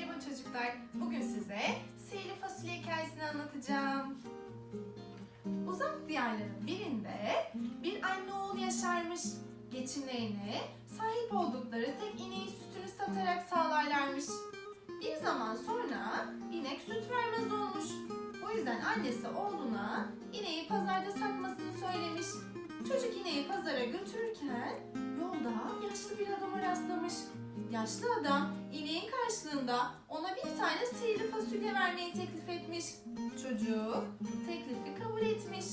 Merhaba çocuklar. Bugün size sihirli fasulye hikayesini anlatacağım. Uzak diyarların birinde bir anne oğul yaşarmış. Geçimlerini sahip oldukları tek ineğin sütünü satarak sağlarlarmış. Bir zaman sonra inek süt vermez olmuş. O yüzden annesi oğluna ineği pazarda satmasını söylemiş. Çocuk ineği pazara götürürken yolda yaşlı bir adama rastlamış. Yaşlı adam ineğin karşılığında ona bir tane sihirli fasulye vermeyi teklif etmiş. Çocuk teklifi kabul etmiş.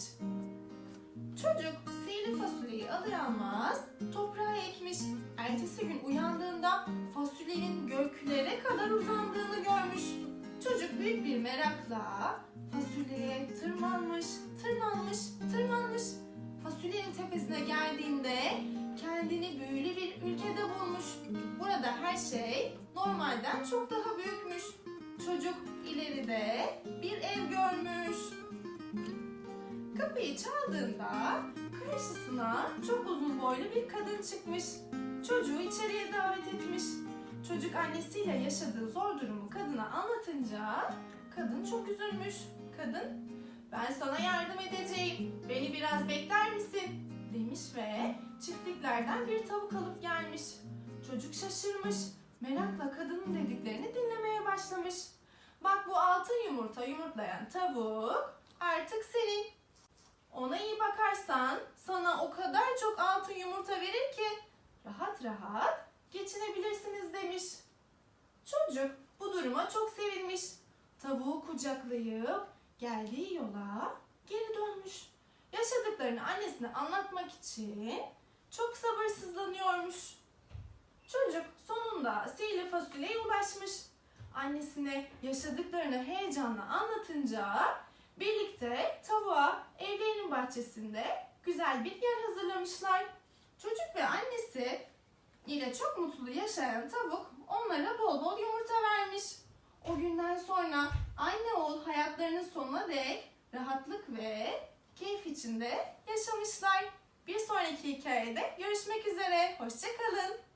Çocuk sihirli fasulyeyi alır almaz toprağa ekmiş. Ertesi gün uyandığında fasulyenin göklere kadar uzandığını görmüş. Çocuk büyük bir merakla fasulyeye tırmanmış, tırmanmış, tırmanmış. Fasulyenin tepesine geldiğinde kendini büyülü şey normalden çok daha büyükmüş. Çocuk ileride bir ev görmüş. Kapıyı çaldığında karşısına çok uzun boylu bir kadın çıkmış. Çocuğu içeriye davet etmiş. Çocuk annesiyle yaşadığı zor durumu kadına anlatınca kadın çok üzülmüş. Kadın, ben sana yardım edeceğim. Beni biraz bekler misin? demiş ve çiftliklerden bir tavuk alıp gelmiş. Çocuk şaşırmış. Merakla kadının dediklerini dinlemeye başlamış. Bak bu altın yumurta yumurtlayan tavuk artık senin. Ona iyi bakarsan sana o kadar çok altın yumurta verir ki rahat rahat geçinebilirsiniz demiş. Çocuk bu duruma çok sevinmiş. Tavuğu kucaklayıp geldiği yola geri dönmüş. Yaşadıklarını annesine anlatmak için çok sabırsızlanıyormuş. Çocuk sonunda sihirli fasulyeye ulaşmış. Annesine yaşadıklarını heyecanla anlatınca birlikte tavuğa evlerinin bahçesinde güzel bir yer hazırlamışlar. Çocuk ve annesi ile çok mutlu yaşayan tavuk onlara bol bol yumurta vermiş. O günden sonra anne oğul hayatlarının sonuna dek rahatlık ve keyif içinde yaşamışlar. Bir sonraki hikayede görüşmek üzere. Hoşçakalın.